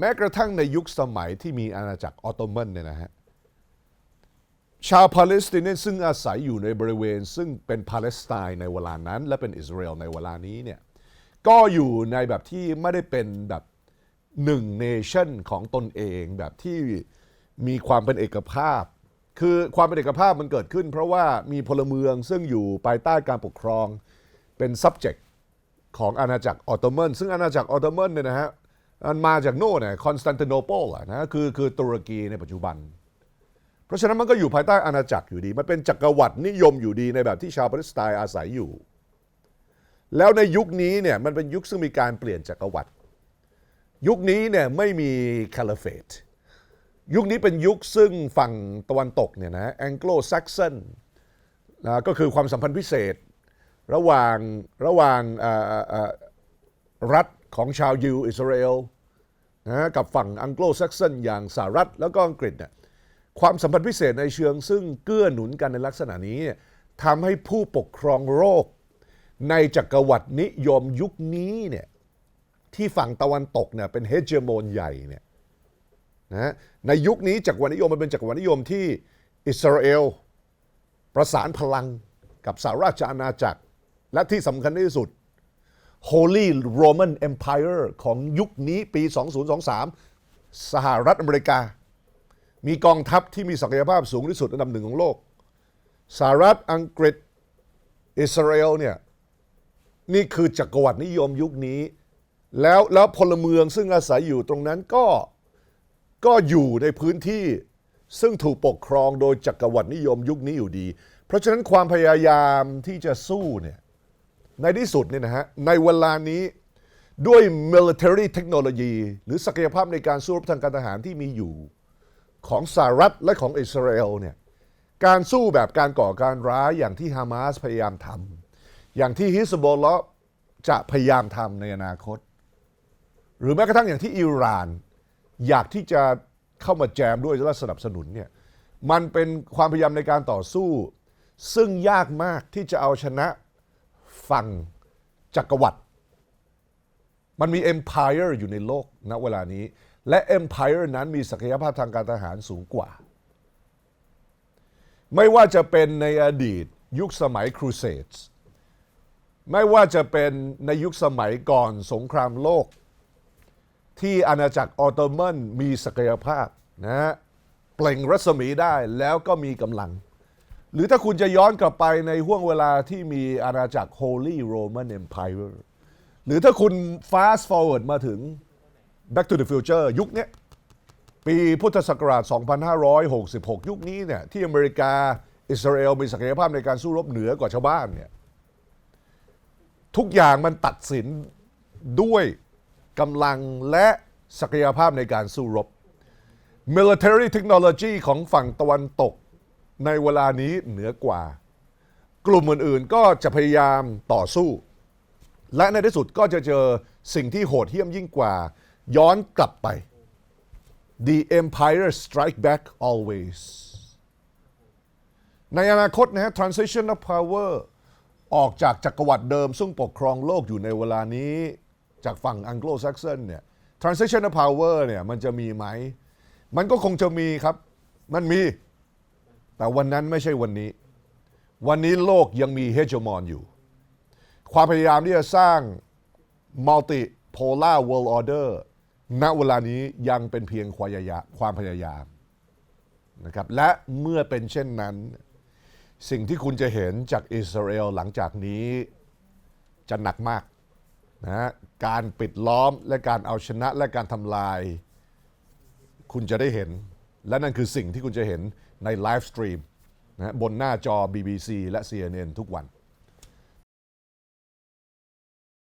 แม้กระทั่งในยุคสมัยที่มีอาณาจักรออตโตมันเนี่ยนะฮะชาวปาเลสไตน์ซึ่งอาศัยอยู่ในบริเวณ ซึ่งเป็นปาเลสไตน์ในเวลานั้น และเป็นอิสราเอลในเวลานี้เนี่ยก็อยู่ในแบบที่ไม่ได้เป็นแบบหนึ่งเนชั่นของตนเองแบบที่มีความเป็นเอกภาพ คือความเป็นเอกภาพมันเกิดขึ้น เพราะว่ามีพลเมืองซึ่งอยู่ภายใต้การปกครองเป็น subject ของอาณาจักรออตโตมันซึ่งอาณาจักรออตโตมันเนี่ยนะฮะ มันมาจากโน่นน่ะคอนสแตนติโนเปิลอะนะคือคือตุรกีในปัจจุบัน เพราะฉะนั้นมันก็อยู่ภายใต้อาณาจักรอยู่ดี มันเป็นจักรวรรดินิยมอยู่ดีในแบบที่ชาวปาเลสไตน์อาศัยอยู่ แล้วในยุคนี้เนี่ยมันเป็นยุคซึ่งมีการเปลี่ยนจักรวรรดิยุคนี้เนี่ยไม่มีคาล p เฟตยุคนี้เป็นยุคซึ่งฝั่งตะวันตกเนี่ยนะแองโกลแซกซอนนะก็คือความสัมพันธ์พิเศษ ระหว่างระหว่างรัฐ ของชาวยิวอิสราเอลนะกับฝั่งอังโกลแซกซอนอย่างสหรัฐแล้วก็อังกฤษเนี่ยความสัมพันธ์พิเศษในเชิงซึ่งเกื้อหนุนกันในลักษณะนี้เนี่ยทำให้ผู้ปกครองโลกในจักรวรรดินิยมยุคนี้เนี่ยที่ฝั่งตะวันตกเนี่ยเป็นเฮเจโมนใหญ่เนี่ยนะในยุคนี้จักรวรรดินิยมมันเป็นจักรวรรดินิยมที่อิสราเอลประสานพลังกับสหราชอาณาจักร และที่สำคัญที่สุด Holy Roman Empire ของยุคนี้ปี 2023 สหรัฐอเมริกา มีกองทัพที่มีศักยภาพสูงที่สุดอันดับหนึ่งของโลก สหรัฐอังกฤษ อิสราเอลเนี่ย นี่คือจักรวรรดินิยมยุคนี้ แล้วแล้วพลเมืองซึ่งอาศัยอยู่ตรงนั้นก็ก็อยู่ในพื้นที่ซึ่งถูกปกครองโดยจักรวรรดินิยมยุคนี้อยู่ดี เพราะฉะนั้นความพยายามที่จะสู้เนี่ย ในที่สุดเนี่ยนะฮะในเวลานี้ด้วย military technology หรือศักยภาพในการสู้รบทางการทหารที่มีอยู่ ของสหรัฐและของอิสราเอลเนี่ยการสู้แบบการก่อการร้ายอย่างที่ฮามาสพยายามทำอย่างที่ฮิสบอลเลาะห์จะพยายามทำในอนาคต หรือแม้กระทั่งอย่างที่อิหร่าน อยากที่จะเข้ามาแจมด้วยและสนับสนุนเนี่ยมันเป็นความพยายามในการต่อสู้ ซึ่งยากมากที่จะเอาชนะ ฝั่งจักรวรรดิมันมี empire อยู่ในโลกณเวลานี้ และ empire นั้นมีศักยภาพทางการทหารสูงกว่า ไม่ว่าจะเป็นในอดีตยุคสมัย Crusades ไม่ว่าจะเป็นในยุคสมัยก่อนสงครามโลก ที่อาณาจักรออตโตมันมีศักยภาพนะฮะเปล่งรัศมีได้แล้วก็มีกำลัง หรือถ้าคุณจะย้อนกลับไปในห่วงเวลาที่มีอาณาจักร Holy Roman Empire หรือถ้าคุณ fast forward มาถึง Back to the Future ยุคนี้ปีพุทธศักราช 2566 ยุคนี้เนี่ยที่อเมริกา อิสราเอลมีศักยภาพในการสู้รบเหนือกว่าชาวบ้านเนี่ยทุกอย่างมันตัดสินด้วยกำลังและศักยภาพในการสู้รบ military technology ของฝั่งตะวันตก ในเวลานี้เหนือกว่า กลุ่มอื่นๆก็จะพยายามต่อสู้ และในที่สุดก็จะเจอสิ่งที่โหดเหี้ยมยิ่งกว่า ย้อนกลับไป The Empire strike back always ในอนาคตนะฮะ transition of power ออกจากจักรวรรดิเดิม ซึ่งปกครองโลกอยู่ในเวลานี้จากฝั่ง Anglo-Saxon เนี่ย transition of power เนี่ยมันจะมีไหม มันก็คงจะมีครับ มันมี แต่วันนั้นไม่ใช่วันนี้ วันนี้โลกยังมีเฮจมอนอยู่ ความพยายามที่จะสร้าง multipolar world order ณเวลานี้ยังเป็นเพียงความพยายามความพยายามนะครับและเมื่อเป็นเช่นนั้น สิ่งที่คุณจะเห็นจากอิสราเอลหลังจากนี้จะหนักมากนะการปิดล้อมและการเอาชนะและการทำลาย คุณจะได้เห็น และนั่นคือสิ่งที่คุณจะเห็นในไลฟ์สตรีมนะบนหน้าจอ BBC และ CNN ทุกวัน